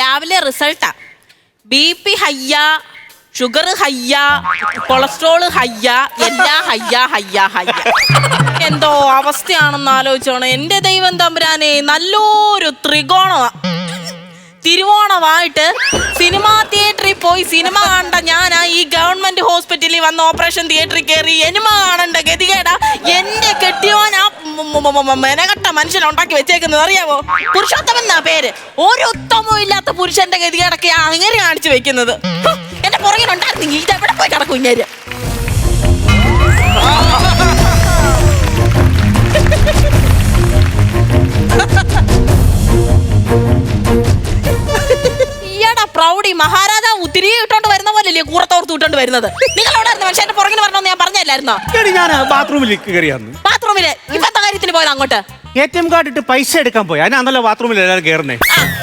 രാവിലെ റിസൾട്ടാ. B P ഹയ്യ ഷുഗർ ഹയ്യ കൊളസ്ട്രോൾ ഹയ്യ എല്ലാ ഹയ്യ ഹയ്യ ഹയ്യ. എന്തോ അവസ്ഥയാണെന്ന് ആലോചിച്ചോണം. എന്റെ ദൈവം തമ്പുരാനെ നല്ലൊരു ത്രികോണമാ. തിരുവോണമായിട്ട് സിനിമാ തിയേറ്ററിൽ പോയി സിനിമ കണ്ട ഞാനാ ഈ ഗവൺമെന്റ് ഹോസ്പിറ്റലിൽ വന്ന ഓപ്പറേഷൻ തിയേറ്ററിൽ കയറി എനിമ കാണണ്ട ഗതികേടാ. എന്റെ കെട്ടിയോ ഞാൻ മെനകട്ട മനുഷ്യനെ ഉണ്ടാക്കി വെച്ചേക്കുന്നത് അറിയാവോ? പുരുഷോത്തമൻ എന്നാ പേര്. ഒരു ഉത്തമവും ഇല്ലാത്ത പുരുഷന്റെ ഗതികേടൊക്കെ അങ്ങനെ കാണിച്ചു വെക്കുന്നത്. എന്റെ പുറകിലുണ്ടായിരുന്നെങ്കിൽ ഇത് എവിടെ പോയി കിടക്കും ഇങ്ങനെ പ്രൗഢി മഹാരാജാവ് ഉത്തിരി ഇട്ടോണ്ട് വരുന്ന പോലെയല്ലേ കൂറത്തോർത്ത് ഇട്ടോണ്ട് വരുന്നത്? നിങ്ങൾ അവിടെ പക്ഷെ എന്റെ പുറകിൽ വരണമെന്ന് ഞാൻ പറഞ്ഞല്ലായിരുന്നോ എടി ഞാൻ ബാത്റൂമിൽ കയറിയാന്ന്. ബാത്റൂമിൽ? ഇപ്പത്തെ കാര്യത്തിന് പോയത് അങ്ങോട്ട്? എ ടി എം കാർഡ് ഇട്ട് പൈസ എടുക്കാൻ പോയി. അതിനാന്നല്ലോ ബാത്റൂമിൽ എല്ലാവരും കയറുന്നേ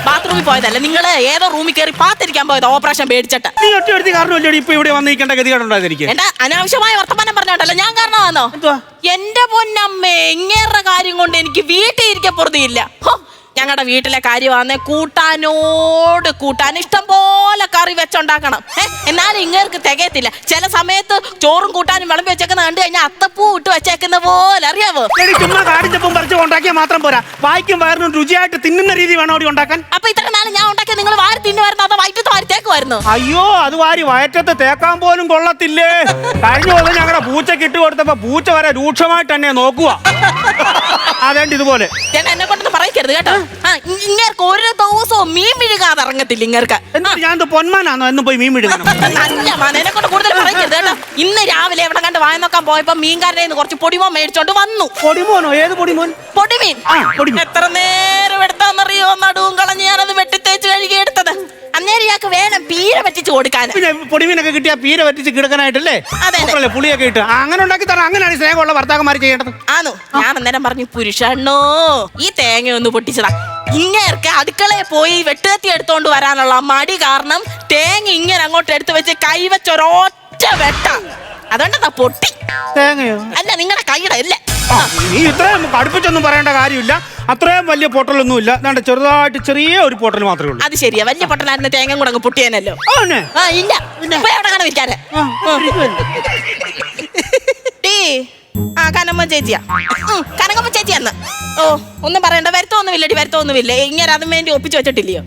ബാത്റൂമിൽ പോയതല്ല. നിങ്ങൾ ഏതോ റൂമിൽ കയറി പാത്തിരിക്കാൻ പോയത് ഓപ്പറേഷൻ പേടിച്ചിട്ട്. നീ ഒറ്റ എടുത്ത് കാരണം ഇപ്പൊ ഇവിടെ വന്നിരിക്കേണ്ട ഗതികേടുണ്ടായത് എനിക്ക് എന്റെ അനാവശ്യമായ വർത്തമാനം പറഞ്ഞോണ്ടല്ലോ ഞാൻ കാരണമാണോ? എന്റെ പൊന്നമ്മേ ഇങ്ങേറെ കാര്യം കൊണ്ട് എനിക്ക് വീട്ടിൽ ഇരിക്കപ്പുറത്തില്ല ഞങ്ങളുടെ വീട്ടിലെ കാര്യമാണ് കൂട്ടാനോട് കൂട്ടാൻ. ഇഷ്ടം പോലെ കറി വെച്ചുണ്ടാക്കണം. ഏ എന്നാലും ഇങ്ങേർക്ക് തികയത്തില്ല. ചില സമയത്ത് ചോറും കൂട്ടാനും വിളമ്പി വെച്ചേക്കുന്ന കണ്ടു കഴിഞ്ഞാൽ അത്തപ്പൂ ഇട്ട് വെച്ചേക്കുന്ന പോലെ അറിയാവോ? എടി ചുമ്മാ കാടിച്ചപ്പം പറിച്ച് ഉണ്ടാക്കിയാൽ മാത്രം പോരാ. വായിക്കും വയറിനും രുചിയായിട്ട് തിന്നുന്ന രീതി വേണം അവിടെ ഉണ്ടാക്കാൻ? അപ്പൊ ഇത്ര നാളെ ഞാൻ ഉണ്ടാക്കിയ നിങ്ങൾ വാരി തിന്നുമായിരുന്നു അതോ വയറ്റത്ത് വാരി തേക്കുമായിരുന്നു? അയ്യോ അത് വാരി വയറ്റത്ത് തേക്കാൻ പോലും കൊള്ളത്തില്ലേ? കഴിഞ്ഞ ദിവസം ഞങ്ങളുടെ പൂച്ച ഇട്ട് കൊടുത്തപ്പോ പൂച്ച വരെ രൂക്ഷമായിട്ട് തന്നെ നോക്കുക അതേണ്ട ഇതുപോലെ. ഞാൻ എന്നെ കൊണ്ടൊന്നും പറയിക്കരുത് കേട്ടോ. ഇങ്ങേർക്ക് ഒരു ദിവസവും മീൻ വിഴുകാതെ ഇറങ്ങത്തില്ല ഇങ്ങർക്ക്. എന്നിട്ട് ഞാൻ പൊന്മാനാണോ എന്നും പോയി മീൻ വിടുകണം നല്ല എന്നെ കൊണ്ട് കൂടുതൽ പറയരുത് കേട്ടോ. ഇന്ന് രാവിലെ എവിടെ കണ്ട് വായ നോക്കാൻ പോയപ്പോ മീൻകാരനെ നിന്ന് കുറച്ച് പൊടിമോൻ മേടിച്ചോണ്ട് വന്നു. പൊടിമോനോ? ഏത് പൊടിമോൻ? പൊടിമീൻ. എത്ര നേരം എടുത്താന്നറിയോ? നടുവും കളഞ്ഞ് ഞാനത് വെട്ടിത്തേച്ച് കഴുകി എടുത്തത് ഇയാൾക്ക് വേണം പീര പറ്റിച്ച് കൊടുക്കാൻ. പിന്നെ പൊടിമീനൊക്കെ കിട്ടിയ പീര പറ്റിച്ച് കിടക്കാനായിട്ടല്ലേ? അതെ. അല്ലേ പുളിയൊക്കെ ഇട്ട്. അങ്ങനെ ഉണ്ടാക്കി തരാം അങ്ങനെയാണ് സ്നേഹമുള്ള ഭർത്താക്കന്മാർ ചെയ്യേണ്ടത്. ആന്നു ഞാൻ അന്നേരം പറഞ്ഞു പുരുഷണ്ണോ ഈ തേങ്ങ ഒന്ന് പൊട്ടിച്ചതാ. ഇങ്ങേർക്ക് അടുക്കളയിൽ പോയി വെട്ടുകത്തി എടുത്തോണ്ട് വരാനുള്ള മടി കാരണം തേങ്ങ ഇങ്ങനെ അങ്ങോട്ട് എടുത്തു വെച്ച് കൈവച്ചൊരൊറ്റ വെട്ട. അതുകൊണ്ടാ പൊട്ടി. തേങ്ങയോ? അല്ല നിങ്ങളുടെ കൈയുടെ അല്ലേ നീ ഇത്രയും കടുപ്പിച്ചൊന്നും പറയേണ്ട കാര്യമില്ല. അത്രയും വലിയ പൊട്ടലൊന്നും ഇല്ല ദാണ്ടെ ചെറുതായിട്ട് ചെറിയ ഒരു പൊട്ടൽ മാത്രമേ ഉള്ളൂ. അത് ശരിയാ. വലിയ പൊട്ടലായിരുന്നു തേങ്ങ കൂടെ അങ്ങ് പൊട്ടിയാനല്ലോ. ആ, ഇല്ല. ഇപ്പൊ എവിടെ കാണാൻ വിൽക്കാരെ ആ, ഇരിക്കുവായിരുന്നു. ടീ ആ കനമ്മ ചേച്ചിയാ. ഉം, കനകമ്മ ചേച്ചിയാന്ന്. ഓ ഒന്നും പറയണ്ട. വരുത്തൊന്നുമില്ലടി വരുത്തൊന്നുമില്ല. ഇങ്ങനെ അതും വേണ്ടി ഒപ്പിച്ചു വെച്ചിട്ടില്ലയോ?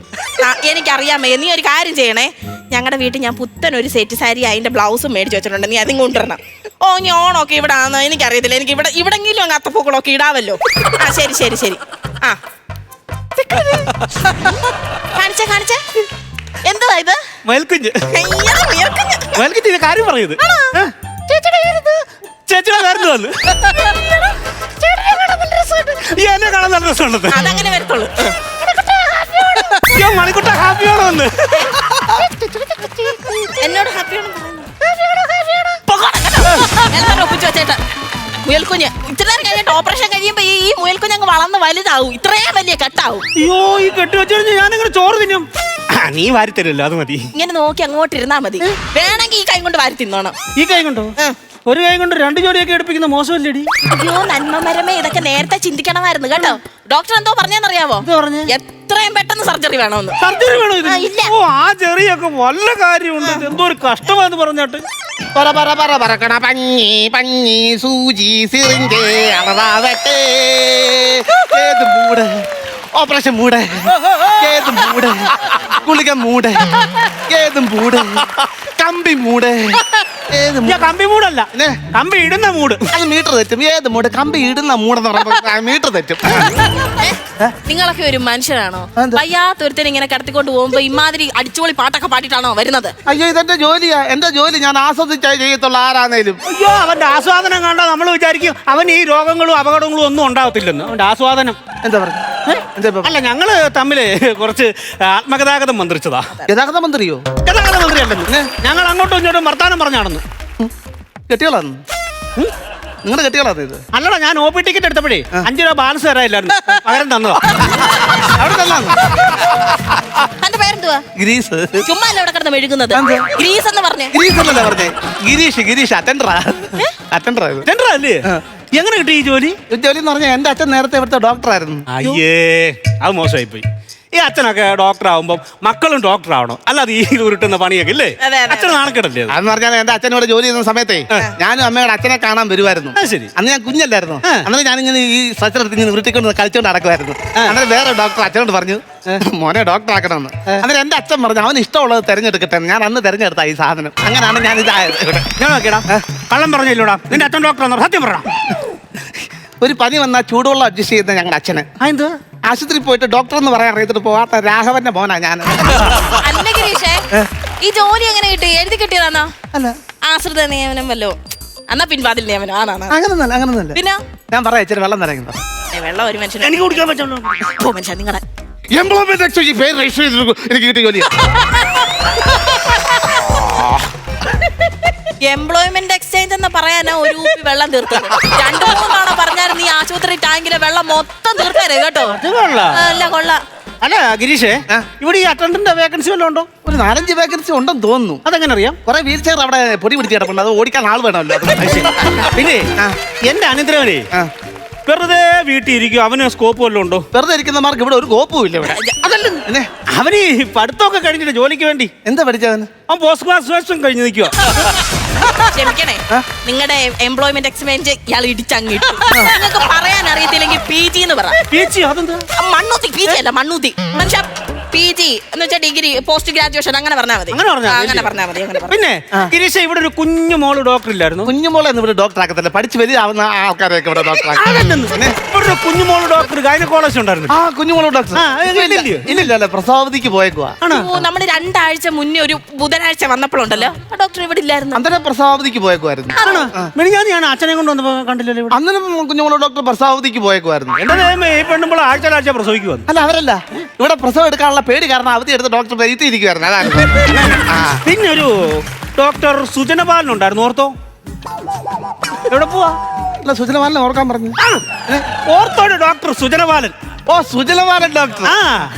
ആ എനിക്കറിയാമേ. നീ ഒരു കാര്യം ചെയ്യണേ. ഞങ്ങളുടെ വീട്ടിൽ ഞാൻ പുത്തൻ ഒരു സെറ്റ് സാരി അതിന്റെ ബ്ലൗസും മേടിച്ച് വെച്ചിട്ടുണ്ട്. നീ അതും കൊണ്ടുവരണം. ഓ ഇനി ഓണമൊക്കെ ഇവിടെ ആന്ന് എനിക്കറിയത്തില്ല. എനിക്ക് ഇവിടെ ഇവിടെങ്കിലും അങ്ങ് അത്തപ്പൂക്കളൊക്കെ ഇടാവല്ലോ. ആ ശരി ശരി ശരി. ആ. കാണിച്ചേ കാണിച്ചേ. എന്തുവാ ഇത്? മയൽക്കുഞ്ഞ് അയ്യോ, ഇത് കാര്യം പറയത് ഏ? ചേച്ചിയുടെ പേരെന്ത്? ചേച്ചിയുടെ പേരെന്ത് വന്ന് ചേട്ടനെ കാണാൻ നല്ല രസമുണ്ട്. ഈ എന്നെ കാണാൻ നല്ല രസമുള്ളത് അതങ്ങനെ വരത്തുള്ളൂ. ഞാൻ മണിക്കുട്ട ഹാപ്പിയോടെ വന്ന്. എന്നോട് ഹാപ്പിയാണ് എല്ലാവരും ഒപ്പിച്ചു വെച്ചേട്ട മുയൽക്കുഞ്ഞ് ഇത്രയും നേരം കഴിഞ്ഞിട്ട് ഓപ്പറേഷൻ കഴിയുമ്പോ ഈ ഈ മുയൽക്കുഞ്ഞ് അങ്ങ് വളർന്ന് വലുതാവും. ഇത്രയും വലിയ കെട്ടാവും. അയ്യോ ഈ കെട്ടി വെച്ചു ഞാനിങ്ങനെ ചോറ് തിന്നും. ആ, നീ വാരി തരുമല്ലോ അത് മതി. ഇങ്ങനെ നോക്കി അങ്ങോട്ട് ഇരുന്നാ മതി വേണമെങ്കിൽ ഈ കൈ കൊണ്ട് വാരി തിന്നോണം. ഈ കൈ കൊണ്ടോ? ഒരു കൈ കൊണ്ട് രണ്ട് ജോലിയൊക്കെ എടുപ്പിക്കുന്ന മോശമല്ലേടി? അയ്യോ നന്മമരമേ ഇതൊക്കെ നേരത്തെ ചിന്തിക്കണമായിരുന്നു കേട്ടോ. ഡോക്ടർ എന്തോ പറഞ്ഞെന്നറിയാവോ? എന്താ പറഞ്ഞു? എത്രയും പെട്ടെന്ന് സർജറി വേണമെന്ന് സർജറി വേണോ ഇത് ആ, ഇല്ല. ഓ ആ ചെറിയൊക്കെ വല്ല കാര്യമുണ്ട്. ഇത് എന്തോ ഒരു കഷ്ടമാന്ന് പറഞ്ഞിട്ട്. പറ പറ പറ പറക്കണ പഞ്ഞി പഞ്ഞി സൂചി സിറിഞ്ച് അളവാവട്ടെ ഏത് മൂട്. ഓപ്പറേഷൻ മൂട്. ഏത് മൂട്. ഗുളിക മൂട്. ഏത് മൂട്. കമ്പി മൂട്. ഞാൻ കമ്പി മൂടല്ല. കമ്പി ഇടുന്ന മൂട്. അത് മീറ്റർ തെറ്റും. ഏത് മൂട്? കമ്പി ഇടുന്ന മൂടെന്ന് പറയുമ്പോ മീറ്റർ തെറ്റും. നിങ്ങളൊക്കെ ഒരു മനുഷ്യനാണോ വയ്യാത്തൊരുത്തിന് വയ്യാത്തൊരുത്തൻ ഇങ്ങനെ കടത്തിക്കൊണ്ട് പോകുമ്പോ ഇമാതിരി അടിച്ചുപൊളി പാട്ടൊക്കെ പാടിയിട്ടാണോ വരുന്നത്? അയ്യോ ഇതെന്റെ ജോലിയാ. എന്റെ ജോലി ഞാൻ ആസ്വദിച്ചാ ചെയ്യത്തുള്ള ആരാന്നേലും അയ്യോ അവന്റെ ആസ്വാദനം കണ്ടോ നമ്മൾ വിചാരിക്കും അവൻ ഈ രോഗങ്ങളും അപകടങ്ങളും ഒന്നും ഉണ്ടാവത്തില്ലെന്ന്. അവന്റെ ആസ്വാദനം. എന്താ പറഞ്ഞു? എന്താ അല്ല ഞങ്ങൾ തമ്മിൽ കുറച്ച് ആത്മഗതാഗതം മന്ത്രിച്ചതാ. ഗതാഗത മന്ത്രിയോ? ഗതാഗത മന്ത്രി അല്ലെന്ന് ഞങ്ങൾ അങ്ങോട്ടും ഇങ്ങോട്ടും വർത്താനം പറഞ്ഞാണെന്ന്. കെട്ടികളാണ്. നിങ്ങളുടെ കെട്ടികളാണ് ഇത്? അല്ലടാ ഞാൻ ഒ പി ടിക്കറ്റ് എടുത്തപ്പോഴേ അഞ്ചു രൂപ ബാലൻസ് തരായില്ലായിരുന്നു പകരം തന്നോ അവിടെ തന്നാണ്. എന്റെ പേരെന്തുവാ? ഗിരീഷ് ചുമ്മാ അല്ല ഇവിടെ കിടന്ന് മെഴുകുന്നത്? ഗ്രീസ് എന്ന് പറഞ്ഞേ. ഗിരീഷ് എന്നല്ലേ പറഞ്ഞേ? ഗിരീഷ് ഗിരീഷ് അറ്റൻഡറാ അറ്റൻഡറാ ഇത്. ടെൻഡർ അല്ലേ? എങ്ങനെ കിട്ടി ഈ ജോലി? ഈ ജോലി എന്ന് പറഞ്ഞാൽ എന്റെ അച്ഛൻ നേരത്തെ ഇവിടുത്തെ ഡോക്ടറായിരുന്നു അയ്യേ അത് മോശമായി പോയി ഈ അച്ഛനൊക്കെ ഡോക്ടർ ആവുമ്പോൾ മക്കളും ഡോക്ടർ ആവണം. അല്ലാതെ ഈ ഉരുട്ടുന്ന പണിയൊക്കെ ഇല്ലേ? അതെ, അതെ, അച്ഛൻ നാണക്കെടല്ലേ അത്? അതെന്ന് പറഞ്ഞാൽ എന്റെ അച്ഛനോട് ജോലി ചെയ്യുന്ന സമയത്തെ ഞാനും അമ്മയുടെ അച്ഛനെ കാണാൻ വരുമായിരുന്നു ശരി. അന്ന് ഞാൻ കുഞ്ഞല്ലായിരുന്നു. ആ. അന്നേരം ഞാനിങ്ങനെ ഈ എടുത്ത് ഇങ്ങനെ ഉരുട്ടിക്കൊണ്ട് കളിച്ചോണ്ട് നടക്കുമായിരുന്നു അന്നേരം വേറെ ഡോക്ടർ അച്ഛനോട് പറഞ്ഞു മോനെ ഡോക്ടർ ആക്കണമെന്ന്. അന്നേരം എന്റെ അച്ഛൻ പറഞ്ഞു അവന് ഇഷ്ടമുള്ളത് തെരഞ്ഞെടുക്കട്ടെ എന്ന്. ഞാൻ അന്ന് തെരഞ്ഞെടുത്ത ഈ സാധനം. അങ്ങനെയാണ് ഞാൻ ഇതായത് ഇവിടെ. ഞാൻ നോക്കിയടാ. കള്ളം പറഞ്ഞില്ലൂടാ. നിന്റെ അച്ഛൻ ഡോക്ടർ സത്യം പറ. ഒരു പനി വന്നാൽ ചൂടുവെള്ളം അഡ്ജസ്റ്റ് ചെയ്യുന്ന ഞങ്ങളുടെ അച്ഛന്. എന്ത് ആശുപത്രി പോയിട്ട് ഡോക്ടർ എന്ന് പറയാൻ അറിയത്തിട്ട് പോവാത്ത രാഘവന്റെ മോനാ ഞാൻ അല്ല ഗിരീഷേ ഈ ജോലി എങ്ങനെ കിട്ടി? എഴുതി കിട്ടിയതാണോ? അല്ല. ആശ്രിത നിയമനം വല്ലോ. എന്നാ പിൻവാതിൽ നിയമനം. ആണാണ്. അങ്ങനൊന്നല്ല അങ്ങനൊന്നല്ല പിന്നെ? ഞാൻ പറയാം ഇച്ചിരി വെള്ളം നിറയുന്നു ഏ, വെള്ളം ഒരു മനുഷ്യൻ എനിക്ക് കുടിക്കാൻ പറ്റുള്ളൂ ഓ മനുഷ്യൻ നിങ്ങളെ. എംപ്ലോയ്മെന്റ് എക്സ്ചേഞ്ച് പേര് രജിസ്റ്റർ ചെയ്തിട്ട് എനിക്ക് കിട്ടിയ ജോലിയാ. എംപ്ലോയ്മെന്റ് എക്സ്ചേഞ്ച് എന്ന് പറയാനാ ഒരു കുപ്പി വെള്ളം തീർത്തത്. രണ്ടു മൂന്ന് തവണ പറഞ്ഞായിരുന്നു ഈ ആശുപത്രി ടാങ്കിലെ വെള്ളം മൊത്തം തീർക്കാരെ കേട്ടോ? അത് കൊള്ളാം. അല്ല കൊള്ളാം. അല്ല ഗിരീഷേ. ഇവിടെ ഈ അറ്റൻഡന്റ് വേക്കൻസി വല്ലതും ഉണ്ടോ? ഒരു നാലഞ്ച് വേക്കൻസി ഉണ്ടെന്ന് തോന്നുന്നു. അതെങ്ങനെ അറിയാം? കുറെ വീൽ ചെയർ അവിടെ പൊടി പിടിച്ച് കിടപ്പുണ്ട്. അത് ഓടിക്കാൻ ആൾ വേണമല്ലോ. അത് പിന്നെ. എന്റെ അനിദ്രവനെ. വെറുതെ വീട്ടിൽ ഇരിക്കും അവന് സ്കോപ്പ് വല്ലതും ഉണ്ടോ? വെറുതെ ഇരിക്കുന്നമാർക്ക് ഇവിടെ ഒരു കോപ്പും ഇല്ല ഇവിടെ. അതല്ല. എന്നെ? അവന് ഈ പഠിത്തമൊക്കെ കഴിഞ്ഞിട്ട് ജോലിക്ക് വേണ്ടി. എന്താ പഠിച്ചവന്? അവൻ പോസ്റ്റ് ഗ്രാജുവേഷൻ കഴിഞ്ഞ് നിൽക്കുക ക്ഷമിക്കണേ. നിങ്ങളുടെ എംപ്ലോയ്മെന്റ് എക്സ്ചേഞ്ച് ഇയാൾ ഇടിച്ചങ്ങിട്ടു നിങ്ങൾക്ക് പറയാൻ അറിയത്തില്ലെങ്കിൽ പി ജി എന്ന് പറ. പീച്ചി അതെന്താ? ആ, മണ്ണൂത്തി പി ജി അല്ല മണ്ണൂത്തി. മനുഷ്യ പി ജി എന്ന് വെച്ചാൽ ഡിഗ്രി പോസ്റ്റ് ഗ്രാജുവേഷൻ അങ്ങനെ പറഞ്ഞാൽ മതി. അങ്ങനെ പറഞ്ഞാ മതി. അങ്ങനെ പറഞ്ഞാൽ മതി അങ്ങനെ പറഞ്ഞാ പിന്നെ ഗിരീഷ ഇവിടെ ഒരു കുഞ്ഞു മോൾ ഡോക്ടർ ഇല്ലായിരുന്നു. കുഞ്ഞുമോളെ ഒന്നും ഇവിടെ ഡോക്ടർ ആക്കത്തില്ല. പഠിച്ച് വലുതാവുന്ന ആ ആൾക്കാരെയൊക്കെ ഇവിടെ ഡോക്ടർ ആക്കും. ഇവിടെ ഒരു കുഞ്ഞു മോൾ ഡോക്ടർ ഗൈനക്കോളജി ഉണ്ടായിരുന്നു. ആ കുഞ്ഞു മോൾ ഡോക്ടർ ആ, ഇത് ഇല്ലല്ലോ. ഇല്ലില്ല അല്ല പ്രസവാവധിക്ക് പോയേക്കുവാ. ആണോ? ഓ നമ്മൾ രണ്ടാഴ്ച മുന്നേ ഒരു ബുധനാഴ്ച വന്നപ്പോഴുണ്ടല്ലോ. ആ ഡോക്ടർ ഇവിടെ ഇല്ലായിരുന്നു. അന്നേരം പ്രസവാവധിക്ക് പോയേക്കുമായിരുന്നു ആണോ? മെനിഞ്ഞാന്ന് ഞാൻ അച്ഛനെ കൊണ്ട് വന്നപ്പോ കണ്ടില്ലല്ലോ ഇവിടെ. അന്നേരം കുഞ്ഞുമോളെ ഡോക്ടർ പ്രസവാവധിക്ക് പോയേക്കുമായിരുന്നു എന്റെ ദൈവമേ ഈ പെണ്ണുമ്പോൾ ആഴ്ച ആഴ്ച പ്രസവിക്കുവാണ് അല്ല അവരല്ല. ഇവിടെ പ്രസവം എടുക്കാനുള്ള പേടി കാരണം അവധി എടുത്ത് ഡോക്ടർ പെരുത്തിയിരിക്കുവായിരുന്നു അതാണ് ആ. പിന്നെ ഒരു ഡോക്ടർ സുജന ബാലൻ ഉണ്ടായിരുന്നു ഓർത്തോ? എവിടെ പോവാ? അല്ല സുജലമാലിനെ ഓർക്കാൻ പറഞ്ഞു. ആ, ഓർത്തോടെ ഡോക്ടർ സുജന ബാലൻ ഓ സുജലമാലൻ ഡോക്ടർ ആ.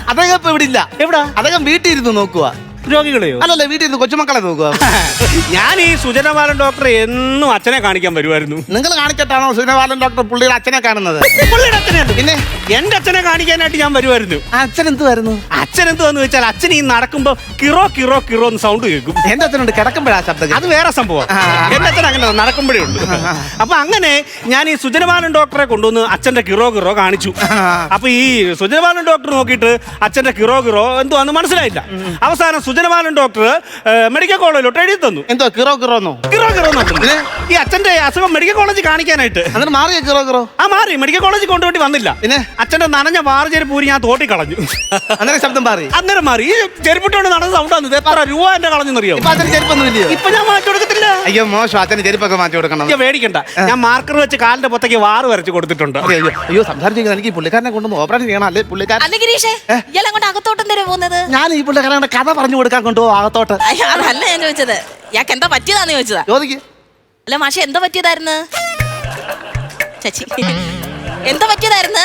അദ്ദേഹം ഇപ്പൊ ഇവിടെ ഇല്ല എവിടാ? അദ്ദേഹം വീട്ടിൽ ഇരുന്ന് നോക്കുക രോഗികളെയോ? അല്ലല്ലേ വീട്ടിൽ നിന്ന് കൊച്ചുമക്കളെ നോക്കുക. ഞാൻ ഈ സുജന ബാലൻ ഡോക്ടറെ എന്നും അച്ഛനെ കാണിക്കാൻ വരുമായിരുന്നു. നിങ്ങൾ കാണിച്ചിട്ടാണോ സുജനബാലൻ ഡോക്ടർ പുള്ളിയുടെ അച്ഛനെ കാണുന്നത്? പുള്ളിയുടെ അച്ഛനെ പിന്നെ? എന്റെ അച്ഛനെ കാണിക്കാനായിട്ട് ഞാൻ വരുമായിരുന്നു. അച്ഛൻ എന്ത് വരുന്നു അച്ഛൻ എന്തുവന്ന് വെച്ചാൽ അച്ഛൻ ഈ നടക്കുമ്പോ കിറോ കിറോ കിറോ എന്ന് സൗണ്ട് കേൾക്കും. എന്റെ അച്ഛനുണ്ട് കിടക്കുമ്പോഴാ ശബ്ദം അത് വേറെ സംഭവം. എന്റെ അച്ഛൻ അങ്ങനെ നടക്കുമ്പോഴേ ഉണ്ട് അപ്പൊ അങ്ങനെ ഞാൻ ഈ സുജനബാലൻ ഡോക്ടറെ കൊണ്ടുവന്ന് അച്ഛന്റെ കിറോ കിറോ കാണിച്ചു. അപ്പൊ ഈ സുജനബാലൻ ഡോക്ടർ നോക്കിയിട്ട് അച്ഛന്റെ കിറോ കിറോ എന്തുവാന്ന് മനസ്സിലായില്ല. അവസാനം സുജനപാലൻ ഡോക്ടർ മെഡിക്കൽ കോളേജിലോട്ട് എഴുതി തന്നു. എന്തോ കിറോ കിറോന്നോ കിറോ കിറോ ഈ അച്ഛന്റെ അസുഖം മെഡിക്കൽ കോളേജിൽ കാണിക്കാനായിട്ട്. അങ്ങനെ മാറിയ കിറോ കിറോ? ആ മാറി. മെഡിക്കൽ കോളേജിൽ കൊണ്ടുപോയി വന്നില്ല. പിന്നെ? അച്ഛന്റെ നനഞ്ഞ വാർചെരുപ്പൂരി ഞാൻ തോട്ടി കളഞ്ഞു. അങ്ങനെ ശബ്ദം മാറി. അന്നേരം മാറി. ഈ ചെരുപ്പിട്ടോണ്ട് നടന്ന സൗണ്ടാണ് വന്നത് എത്ര രൂപ എന്റെ കളഞ്ഞെന്നറിയോ? ഇപ്പൊ അച്ഛന് ചെരുപ്പൊന്നും ഇല്ല ഇപ്പൊ ഞാൻ മാറ്റി കൊടുക്കത്തില്ല. അയ്യോ മോശം. അച്ഛന് ചെരുപ്പൊക്കെ മാറ്റി കൊടുക്കണം. അയ്യോ വേടിക്കണ്ട ഞാൻ മാർക്കർ വെച്ച് കാലിന്റെ പൊത്തേക്ക് വാറ് വരച്ച് കൊടുത്തിട്ടുണ്ട്. അയ്യോ, സംസാരിച്ചിരിക്കുന്നത് എനിക്ക് ഈ പുള്ളിക്കാരനെ കൊണ്ടൊന്ന് ഓപ്പറേഷൻ ചെയ്യണം അല്ലേ? പുള്ളിക്കാരൻ അല്ല ഗിരീഷേ ഇയാൾ അങ്ങോട്ട് അകത്തോട്ടം തരാൻ പോകുന്നത്? ഞാൻ ഈ പുള്ളിക്കാരനെ കഥ പറഞ്ഞു കൊടുക്കാൻ കൊണ്ടുപോകും അകത്തോട്ട്. അയ്യ, അതല്ല ഞാൻ ചോദിച്ചത്. ഇയാൾക്ക് എന്താ പറ്റിയതാന്ന് ചോദിച്ചതാ. ചോദിക്ക്. അല്ല മാഷെ എന്താ പറ്റിയതായിരുന്നു? ചച്ചി എന്താ പറ്റിയതായിരുന്നു?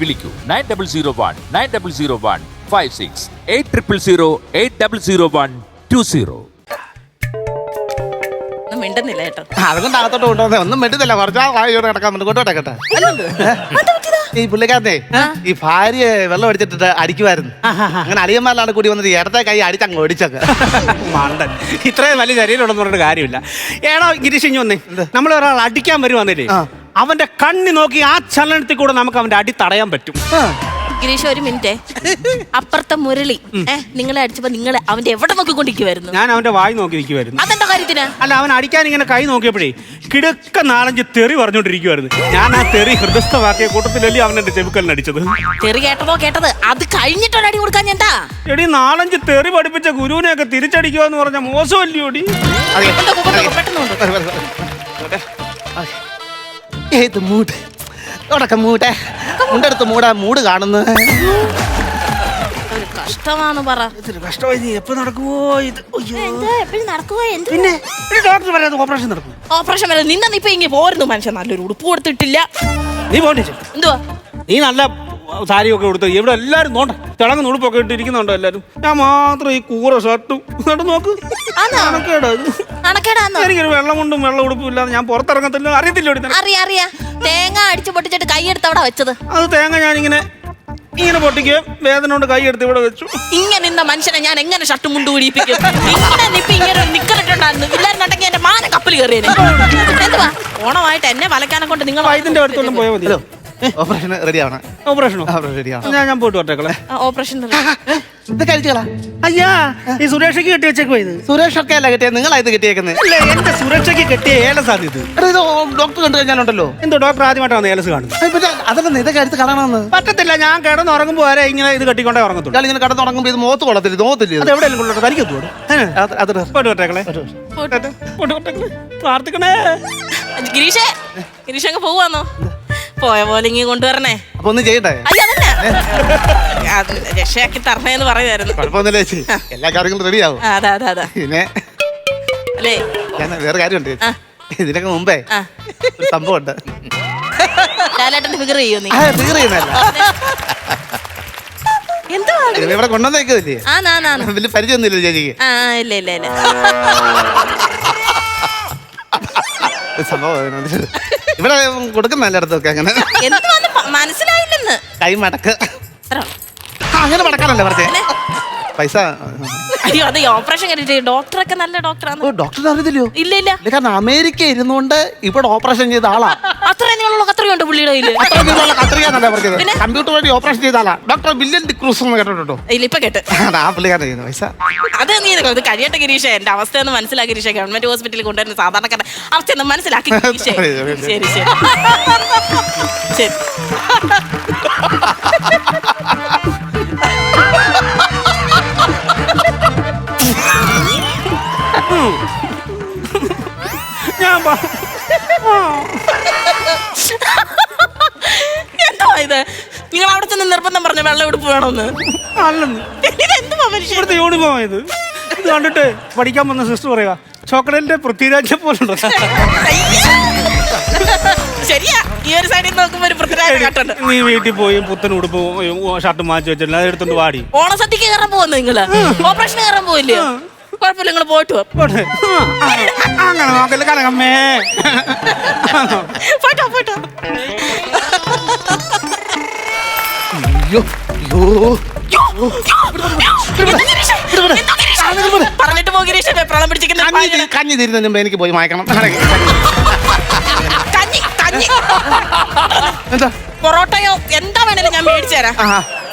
വിളിക്കൂ. Nine double zero one nine double zero one five six eight triple zero eight double zero one two zero. മിണ്ടുന്നില്ല കേട്ടോ അതുകൊണ്ട് അകത്തോട്ട് ഒന്നും കിടക്കാൻ വേണ്ടി ഈ പുള്ളിക്കാരനെ ഈ ഭാര്യയെ വെള്ളം അടിച്ചിട്ട് അടിക്കുമായിരുന്നു അങ്ങനെ അളിയന്മാരിലാണ് കൂടി വന്നത് ഇടത്തെ കൈ അടിച്ചങ്ങ് ഒടിച്ചൊക്കെ മണ്ടൻ. ഇത്രയും വലിയ ശരീരമുണ്ടെന്ന് പറഞ്ഞിട്ട് കാര്യമില്ല. ഏടാ ഗിരീഷ് ഇഞ്ഞു വന്നേ. നമ്മൾ ഒരാൾ അടിക്കാൻ വരുവാന്നില്ലേ. അവന്റെ കണ്ണി നോക്കി ആ ചലനത്തിൽ കൂടെ നമുക്ക് അവന്റെ അടി തടയാൻ പറ്റും. ഗിരീഷ് ഒരു മിനിറ്റ്. അപ്പുറത്തെ മുരളി ഏഹ് നിങ്ങളെ അടിച്ചപ്പോ നിങ്ങൾ അവന്റെ എവിടെ നോക്കിക്കൊണ്ടിരിക്കുവായിരുന്നു? ഞാൻ അവന്റെ വായി നോക്കി നിൽക്കുമായിരുന്നു അതെന്താ കാര്യത്തിന്? അല്ല അവൻ അടിക്കാൻ ഇങ്ങനെ കൈ നോക്കിയപ്പോഴേ കിടുക്ക നാലഞ്ച് തെറി പറഞ്ഞോണ്ടിരിക്കുവായിരുന്നു ഞാൻ ആ തെറി ഹൃദയസ്ഥമാക്കിയ കൂട്ടത്തിലല്ലേ അവൻ എന്റെ ചെവിക്കലിന് അടിച്ചത്. തെറി കേട്ടതോ കേട്ടത്? അത് കഴിഞ്ഞിട്ടൊരു അടി കൊടുക്കാൻ ഞാൻ എന്താ? എടി നാലഞ്ച് തെറി പഠിപ്പിച്ച ഗുരുവിനെ ഒക്കെ തിരിച്ചടിക്കുക എന്ന് പറഞ്ഞ കൊണ്ടോ, അതെ. പെട്ടെന്ന് ഏത് മൂട്? തുടക്കം മൂട്ടെ മുണ്ടെടുത്ത് മൂടാ മൂട് കാണുന്നു. കഷ്ടമാണ് പറ. ഇതൊരു കഷ്ടമായി. നീ എപ്പോ നടക്കുവോ ഇത്? പിന്നെ ഒരു ഡോക്ടർ പറയാതെ ഓപ്പറേഷൻ നടക്കും ഓപ്പറേഷൻ വരെ നിന്നെ ഇപ്പൊ ഇങ്ങനെ പോരുന്നു മനുഷ്യൻ. നല്ലൊരു ഉടുപ്പ് കൊടുത്തിട്ടില്ല. നീ എന്തുവാ? നീ നല്ല സാരിയൊക്കെ എടുത്ത് ഇവിടെ എല്ലാരും നോണ്ട. തിളങ്ങ നുടുപ്പൊക്കെ ഇട്ടിരിക്കുന്നുണ്ടോ എല്ലാരും? ഞാൻ മാത്രം ഈ കൂറ ഷർട്ടും എന്നിട്ട് നോക്ക്. ഇത്. കണക്കേടാന്നോ എനിക്കൊരു വെള്ളം കൊണ്ടും വെള്ളം ഉടുപ്പും ഇല്ലാതെ ഞാൻ പുറത്തിറങ്ങത്തില്ല. അറിയത്തില്ല അറിയാ അറിയാ. തേങ്ങ അടിച്ചു പൊട്ടിച്ചിട്ട് കൈയെടുത്ത് അവിടെ വെച്ചത്. അത് തേങ്ങ ഞാനിങ്ങനെ ഇങ്ങനെ പൊട്ടിക്കുകയും വേദന കൊണ്ട് കൈ എടുത്ത് ഇവിടെ വെച്ചു. ഇങ്ങനെ ഇന്ന മനുഷ്യനെ ഞാൻ എങ്ങനെ ഷർട്ട് മുണ്ട് പിടിപ്പിക്കും? ഇങ്ങനെ ഇപ്പൊ ഇങ്ങനെ നിക്കറിട്ടുണ്ടായിരുന്നു. ഇല്ലായിരുന്നുണ്ടെങ്കിൽ എന്റെ മാന കപ്പൽ കയറിയേനെ. എന്തുവാ? ഓണമായിട്ട് എന്നെ വലക്കാനെ കൊണ്ട് നിങ്ങൾ വൈദ്യന്റെ അടുത്തൊന്നും പോയാൽ മതി. ഓപ്പറേഷൻ റെഡി ആവണം ഓപ്പറേഷനോ റെഡി ആവണം ഞാൻ ഞാൻ പോയിട്ട് വട്ടേക്കളെ ഓപ്പറേഷൻ ഇത് കഴിച്ചുകളാ അയ്യാ ഈ സുരക്ഷയ്ക്ക് കെട്ടി വെച്ചേക്കോ ഇത്. സുരേഷ് ഒക്കെ അല്ല കിട്ടിയത് നിങ്ങളാ ഇത് കിട്ടിയേക്കുന്നത് അല്ല എന്റെ സുരക്ഷയ്ക്ക് കെട്ടിയ ഏലസാ ഇത്. എടാ ഡോക്ടർ കണ്ടു കഴിഞ്ഞാലുണ്ടല്ലോ. എന്തോ ഡോക്ടർ ആദ്യമായിട്ടാണ് ഏലസ് കാണുന്നത്. അതല്ല ഇതൊക്കെ എടുത്ത് കാണണമെന്ന് പറ്റത്തില്ല ഞാൻ കിടന്ന് ഉറങ്ങുമ്പോ വരെ ഇങ്ങനെ ഇത് കെട്ടിക്കൊണ്ടേ ഉറങ്ങത്തുള്ളൂ. ഇയാൾ ഇങ്ങനെ കിടന്ന് തുടങ്ങുമ്പോൾ ഇത് മോത്ത് കൊള്ളത്തില്ല നോത്തില്ല അത് എവിടെയെങ്കിലും കൊള്ളട്ടെ തനിക്ക് വട്ടേക്കളെ പ്രാർത്ഥിക്കണേ. ഗിരീഷേ ഗിരീഷ് അങ്ങ് പോവാന്നോ പോയ പോലെ ഇങ്ങനെ കൊണ്ടുവരണേ. അപ്പൊ ഒന്ന് ചെയ്യട്ടെ? അയ്യ അതന്നെ അത് രക്ഷയാക്കി തരണേന്ന് പറയുമായിരുന്നു കുഴപ്പമൊന്നുമില്ല ചേച്ചി. എല്ലാ കാര്യങ്ങളും റെഡി ആവും. ആ, അതാ അതാ അതാ. പിന്നെ അല്ലേ? ഞാൻ വേറെ കാര്യമുണ്ട്. ആ. ഇതിനൊക്കെ മുമ്പേ ആ. ഒരു സംഭവമുണ്ട്. ലാലേട്ടന്റെ ഫിഗർ ചെയ്യോ നീ? ആ ഇവിടെ കൊണ്ടുവന്നേക്കില്ലേ ആന്നാന്നാന്ന് വലിയ പരിചയമൊന്നുമില്ല ചേച്ചിക്ക്. ആ ആ, ഇല്ല ഇല്ല ഇല്ല. സംഭവം. ഇവിടെ കൊടുക്കുന്ന എല്ലായിടത്തൊക്കെ അങ്ങനെ? എന്തുവാന്ന് മനസ്സിലായില്ലെന്ന്. കൈ മടക്ക് അങ്ങനെ മടക്കാനല്ലേ പറഞ്ഞേ? പൈസ. അയ്യോ അത് ഈ ഓപ്പറേഷൻ കഴിഞ്ഞിട്ട് ഡോക്ടറൊക്കെ നല്ല ഡോക്ടറാണ് ഓ ഡോക്ടറിന് അറിയത്തില്ലയോ? ഇല്ല ഇല്ല. ഇല്ല, കാരണം അമേരിക്ക ഇരുന്നുകൊണ്ട് ഇവിടെ ഓപ്പറേഷൻ ചെയ്ത ആളാ. അത്രയും നീളമുള്ള കത്രിയുണ്ട് പുള്ളിയുടെ കയ്യിൽ. അത്ര നീളമുള്ള കത്രികയെന്നല്ല പറഞ്ഞത്? കമ്പ്യൂട്ടർ വഴി ഓപ്പറേഷൻ ചെയ്ത ആളാ. ഡോക്ടർ വില്യൻ ഡിക്രൂസ് എന്ന് കേട്ടോ ഇല്ല ഇപ്പൊ കേട്ട്. ആ പുള്ളിക്കാരൻ ചെയ്യുന്നു പൈസ. അത് നീ ഇത് കഴിയട്ടെ ഗിരീഷ. എന്റെ അവസ്ഥയൊന്ന് മനസ്സിലാക്കി ഗിരീഷ. ഗവൺമെന്റ് ഹോസ്പിറ്റലിൽ കൊണ്ടുവരുന്ന സാധാരണക്കാരൻ. അവസ്ഥ ഒന്ന് മനസ്സിലാക്കി ഗിരീഷേ. ശരി ശരി. ശരി. ഞാൻ പ- എന്താ ഇത്? നിങ്ങൾ അവിടെ ചെന്ന് നിർബന്ധം പറഞ്ഞ വെള്ളം ഉടുപ്പ് വേണമെന്ന് അല്ലെന്ന്. ഇതെന്തുവാ മനുഷ്യൻ ഇവിടുത്തെ യൂണിഫോം ഇത് ഇത് കണ്ടിട്ട് പഠിക്കാൻ വന്ന സിസ്റ്റർ പറയുക ചോക്ലേറ്റിന്റെ പൃഥ്വിരാജെ പോലുണ്ടോ? അയ്യോ. ശരിയാ. ഈ ഒരു സൈഡിൽ നോക്കുമ്പോ ഒരു പൃഥ്വിരാജ് കട്ടുണ്ട്. നീ വീട്ടിൽ പോയി പുത്തൻ ഉടുപ്പ് ഷർട്ട് മാറ്റി വെച്ചിട്ടില്ല അത് എടുത്തോണ്ട് വാടി. ഓണസദ്യക്ക് കയറാൻ പോകുന്നു നിങ്ങൾ? ഓപ്പറേഷൻ കയറാൻ പോയില്ലയോ കുഴപ്പമില്ല നിങ്ങൾ പോയിട്ട് വാ. പോട്ടെ. ആ, അങ്ങനെ നോക്കല്ലേ കനകമ്മേ പോയിട്ടോ പോയിട്ടോ അയ്യോ അയ്യോ. പറഞ്ഞിട്ട് പോ ഗിരീഷ് പ്രളം പിടിച്ചിരിക്കുന്ന കഞ്ഞി തിരുന്ന കഞ്ഞി തിരുന്നതിന് മുമ്പ് എനിക്ക് പോയി മായ്ക്കണം. കഞ്ഞി. കഞ്ഞി എന്താ? പൊറോട്ടയോ എന്താ വേണേലും ഞാൻ മേടിച്ചു തരാം. ആ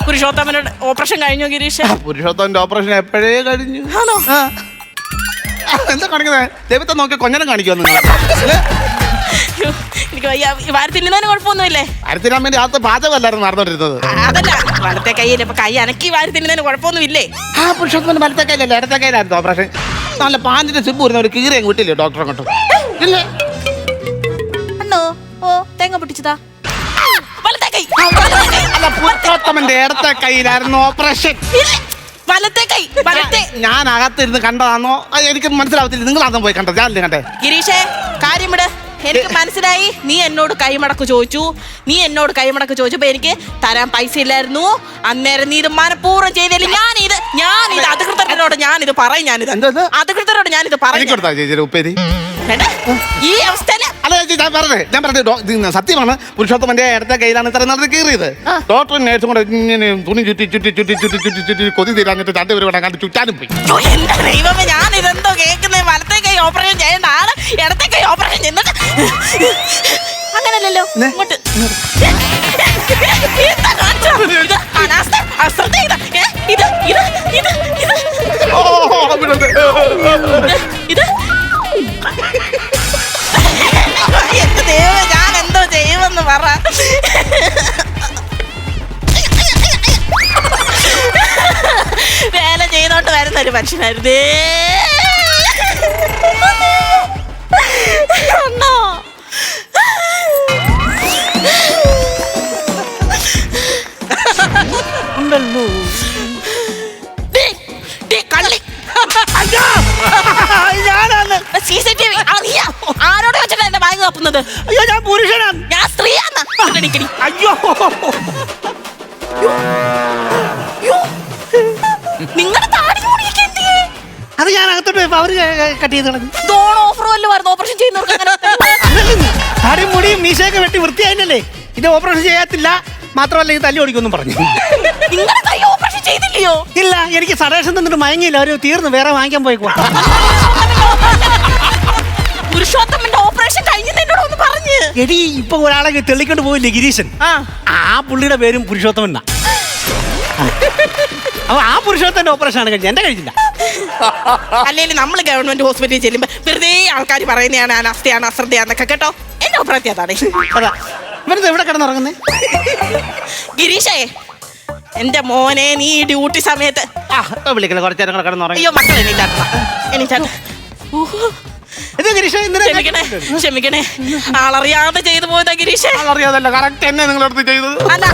പുരുഷോത്തമനോട് ഓപ്പറേഷൻ കഴിഞ്ഞോ ഗിരീഷ്? പുരുഷോത്തമന്റെ ഓപ്പറേഷൻ എപ്പോഴേ കഴിഞ്ഞു? ആണോ. എന്താ കാണിക്കുന്നത് ദൈവത്തെ നോക്കി കൊഞ്ഞനം കാണിക്കുമോ നിങ്ങൾ എനിക്ക് വയ്യ. ഈ വാരി തിന്നുന്നതിന് കുഴപ്പമൊന്നുമില്ലേ? അരത്തിനാൻ വേണ്ടി ആദ്യത്തെ പാചകമല്ലായിരുന്നു നടന്നോണ്ടിരുന്നത്. അതല്ല. വലത്തെ കൈയിൽ ഇപ്പൊ കൈ അനക്കി വാരി തിന്നുന്നതിന് കുഴപ്പമൊന്നുമില്ലേ? ആ പുരുഷോത്തമന്റെ വലത്തെ കയ്യിലല്ലേ ഇടത്തെ കയ്യിലായിരുന്നു ഓപ്പറേഷൻ. നല്ല പാഞ്ചിന്റെ സിബ് വരുന്ന ഒരു കീറിയും അങ്ങ് വിട്ടില്ലേ ഡോക്ടറെ കൊണ്ടും ഇല്ലേ? ഓ തേങ്ങ പൊട്ടിച്ചതാ. അല്ല പുരുഷോത്തമന്റെ ഇടത്തെ കയ്യിലായിരുന്നു ഓപ്പറേഷൻ. വലത്തെ കൈ വലത്തെ. ഞാൻ അകത്തിരുന്ന് കണ്ടതാണോ? എനിക്ക് മനസ്സിലാവത്തില്ല. നിങ്ങൾ അതും പോയി കണ്ടത് ഞാനല്ലേ കണ്ടേ? ഗിരീഷേ കാര്യം ഇവിടെ എനിക്ക് മനസ്സിലായി. നീ എന്നോട് കൈമടക്ക് ചോദിച്ചു. നീ എന്നോട് കൈമടക്ക് ചോദിച്ചപ്പോ എനിക്ക് തരാൻ പൈസ ഇല്ലായിരുന്നു. അന്നേരം നീ ഇത് മനഃപൂർവം ചെയ്തില്ല ഞാൻ ഇത് അധികൃതരോട് ഞാനിത് പറയും ഞാനിത് ഇത്? അധികൃതരോട് ഞാനിത് പറയും. ഈ അവസ്ഥയിൽ അല്ല ചേച്ചി ഞാൻ പറഞ്ഞേ ഞാൻ പറഞ്ഞത് സത്യമാണ് പുരുഷോത്തമന്റെ ഇടത്തെ കയ്യിലാണ് ഇത്ര നടന്ന് കീറിയത്. ഡോക്ടറും നേഴ്സും കൂടെ ഇങ്ങനെ തുണി ചുറ്റി ചുറ്റി ചുറ്റി ചുറ്റി ചുറ്റി ചുറ്റി കൊതി തീരാഞ്ഞിട്ട് രണ്ടുപേരും കൂടെ കണ്ട് ചുറ്റാനും പോയി. എന്റെ ദൈവമേ ഞാൻ ഇതെന്തോ കേൾക്കുന്നത് വലത്തെ കൈ ഓപ്പറേഷൻ ചെയ്യേണ്ട ആൾ ഇടത്തെ കൈ ഓപ്പറേഷൻ നിന്നിട്ട് അങ്ങനല്ലല്ലോ? ഇങ്ങോട്ട്. അനാസ്ഥ, അശ്രദ്ധ ഇത്. ഇത് ഇത് ഇത് ഇത്. വരുന്ന ഒരു മനുഷ്യനായിരുന്നേ. അണ്ണോ. ഉണ്ടല്ലോ. അയ്യോ. ഞാനാണ്. സി സി ടി വി ആരോട് വെച്ചിട്ടാ എന്റെ ബാഗ് തപ്പുന്നത്? അയ്യോ ഞാൻ പുരുഷനാണ്. ഞാൻ സ്ത്രീയാണ്. അയ്യോ. കട്ട് ചെയ്ത് കളഞ്ഞു. ഡോൺ ഓഫർ വല്ലതും ഓപ്പറേഷൻ ചെയ്യുന്നവർക്ക് അങ്ങനെ താടി മുടിയും മീശയൊക്കെ വെട്ടി വൃത്തിയായില്ലേ ഇത് ഓപ്പറേഷൻ ചെയ്യാത്തില്ല. മാത്രമല്ല ഇത് തല്ലി ഓടിക്കൊന്നും പറഞ്ഞു. നിങ്ങളുടെ കൈ ഓപ്പറേഷൻ ചെയ്തില്ലയോ? ഇല്ല എനിക്ക് സടേഷൻ തന്നിട്ട് മയങ്ങിയില്ല. അവർ തീർന്നു വേറെ വാങ്ങിക്കാൻ പോയിക്കോ പുരുഷോത്തമന്റെ ഓപ്പറേഷൻ കഴിഞ്ഞെന്ന് എന്നോട് ഒന്ന് പറഞ്ഞ്. എടി ഇപ്പൊ ഒരാളെ തെളിക്കൊണ്ട് പോയില്ലേ ഗിരീശൻ? ആ. ആ പുള്ളിയുടെ പേരും പുരുഷോത്തമൻ എന്നാ. അപ്പൊ ആ പുരുഷോത്തന്റെ ഓപ്പറേഷൻ ആണ് കഴിഞ്ഞത് എന്റെ കഴിഞ്ഞില്ല അല്ലെങ്കിൽ നമ്മൾ ഗവൺമെന്റ് ഹോസ്പിറ്റലിൽ ചെല്ലുമ്പോ വെറുതെ ആൾക്കാർ പറയുന്നതാണ് അനാസ്ഥയാണ് അശ്രദ്ധയാണെന്നൊക്കെ കേട്ടോ? എന്റെ ഓപ്പറേറ്റ് അതാണ്. അതാ. ഇവരെന്താ എവിടെ കിടന്നുറങ്ങുന്നേ ഗിരീഷേ എന്റെ മോനെ നീ ഡ്യൂട്ടി സമയത്ത് ആ ഇപ്പൊ കുറച്ചേരം കിടന്നുറങ്ങി അയ്യോ മക്കളെ എണീറ്റാട്ട എണീറ്റാട്ട ഇത് ഗിരീഷ ക്ഷമിക്കണേ ക്ഷമിക്കണേ. ആളറിയാതെ ചെയ്തു പോയതാ ഗിരീഷ്. അറിയാതല്ല കറക്റ്റ് എന്നെ നിങ്ങളടുത്ത് ചെയ്തത്. അല്ല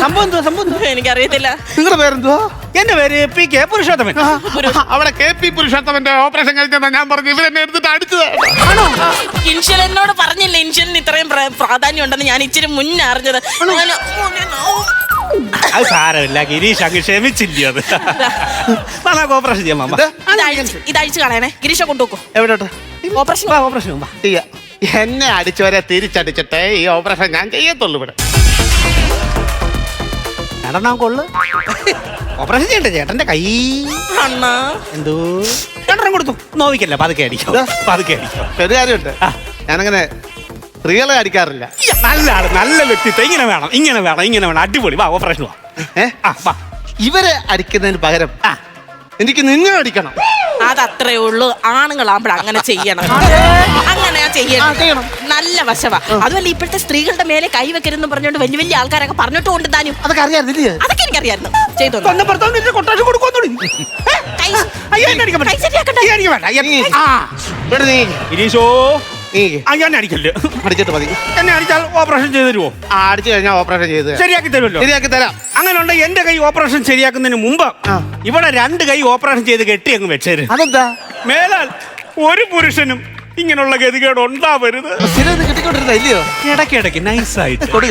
സംഭവം എന്തുവാ സംഭവം എന്തുവാ? എനിക്കറിയത്തില്ല. നിങ്ങളുടെ പേരെന്തുവാ? എന്റെ പേര് പി കെ പുരുഷോത്തമൻ. അവിടെ കെ പി പുരുഷോത്തമന്റെ ഓപ്പറേഷൻ കഴിച്ചെന്നാ ഞാൻ പറഞ്ഞു ഇവരെന്നെ എടുത്തിട്ട് അടിച്ചത്. ഇൻഷ്യൽ എന്നോട് പറഞ്ഞില്ല. ഇൻഷുലിന് ഇത്രയും പ്ര- പ്രാധാന്യം ഉണ്ടെന്ന് ഞാൻ ഇച്ചിരി മുന്നേ അറിഞ്ഞത്. ഞാൻ- അത് സാരമില്ല. ഗിരീഷ് അങ്ങ് ക്ഷമിച്ചില്ല അത്? വാ, നമുക്ക് ഓപ്പറേഷൻ ചെയ്യാം മാമ. ഇതഴിച്ച് ഇതഴിച്ച് കളയണേ. ഗിരീഷ കൊണ്ടുപോക്കോ എവിടോട്ട്? ഓപ്പറേഷൻ വാ, ഓപ്പറേഷൻ വാ. ചെയ്യാ. എന്നെ അടിച്ചവരെ തിരിച്ചടിച്ചിട്ടേ ഈ ഓപ്പറേഷൻ ഞാൻ ചെയ്യത്തുള്ളൂ ഇവിടെ. കൊള്ളു. ഓപ്പറേഷൻ ചെയ്യണ്ടേ ചേട്ടന്റെ കൈ. അണ്ണാ. എന്തോ? രണ്ടെണ്ണം കൊടുത്തു. നോവിക്കല്ല പതുക്കെ അടിക്കോ. ഇതാ. പതുക്കെ അടിക്കോ. ചെറിയ കാര്യമുണ്ട്. ഞാനങ്ങനെ സ്ത്രീകളെ അടിക്കാറില്ല. നല്ല ആൾ നല്ല വ്യക്തിത്വം. ഇങ്ങനെ വേണം ഇങ്ങനെ വേണം ഇങ്ങനെ വേണം. അടിപൊളി. വാ ഓപ്പറേഷൻ വാ. ഏ? ആ വാ. ഇവരെ അടിക്കുന്നതിന് പകരം ആ. എനിക്ക് നിന്നെ അടിക്കണം. അതത്രേ ഉള്ളൂ. ആണുങ്ങളാകുമ്പോൾ അങ്ങനെ ചെയ്യണം. അങ്ങനെ ആ, ചെയ്യണം. ചെയ്യണം. നല്ല വശവാ. അതുമല്ല ഇപ്പോഴത്തെ സ്ത്രീകളുടെ മേലെ കൈ കൈവെക്കരുതെന്ന് പറഞ്ഞുകൊണ്ട് വലിയ വലിയ ആൾക്കാരൊക്കെ പറഞ്ഞിട്ട് കൊണ്ട് താനും അതൊക്കെ അറിയാറില്ലേ അതൊക്കെ എനിക്കറിയായിരുന്നു. ചെയ്തു കൊന്ന ഭർത്താവിന് കൊട്ടാശം കൊടുക്കുന്നുണ്ട് കൈ അയ്യോ എന്നെ അടിക്കാൻ കൈ ശരിയാക്കണ്ട. എനിക്ക് വേണ്ട. അയ്യോ. ആ. ഇവിടെ നീ. ഗിരീഷോ നീ അടിക്കല്ലേ? അടിച്ചിട്ട് മതി. എന്നെ അടിച്ചാൽ ഓപ്പറേഷൻ ചെയ്തു തരുമോ ആ അടിച്ചു കഴിഞ്ഞാൽ ഓപ്പറേഷൻ ചെയ്ത് തരാം. ശരിയാക്കി തരുമല്ലോ. ശരിയാക്കി തരാം. അങ്ങനെ ഉണ്ട് എന്റെ കൈ ഓപ്പറേഷൻ ശരിയാക്കുന്നതിന് മുമ്പ് ഇവിടെ രണ്ട് കൈ ഓപ്പറേഷൻ ചെയ്ത് കെട്ടി അങ്ങ് വെച്ചേര്. അതെന്താ? മേലാൽ ഒരു പുരുഷനും ഇങ്ങനെയുള്ള ഗതികേട് ഉണ്ടാവരുത്. സ്ഥിരം കിട്ടിക്കൊണ്ടിരുന്ന ഇല്ലയോ? ഇടയ്ക്കിടയ്ക്ക് നൈസായിട്ട്. കൊടു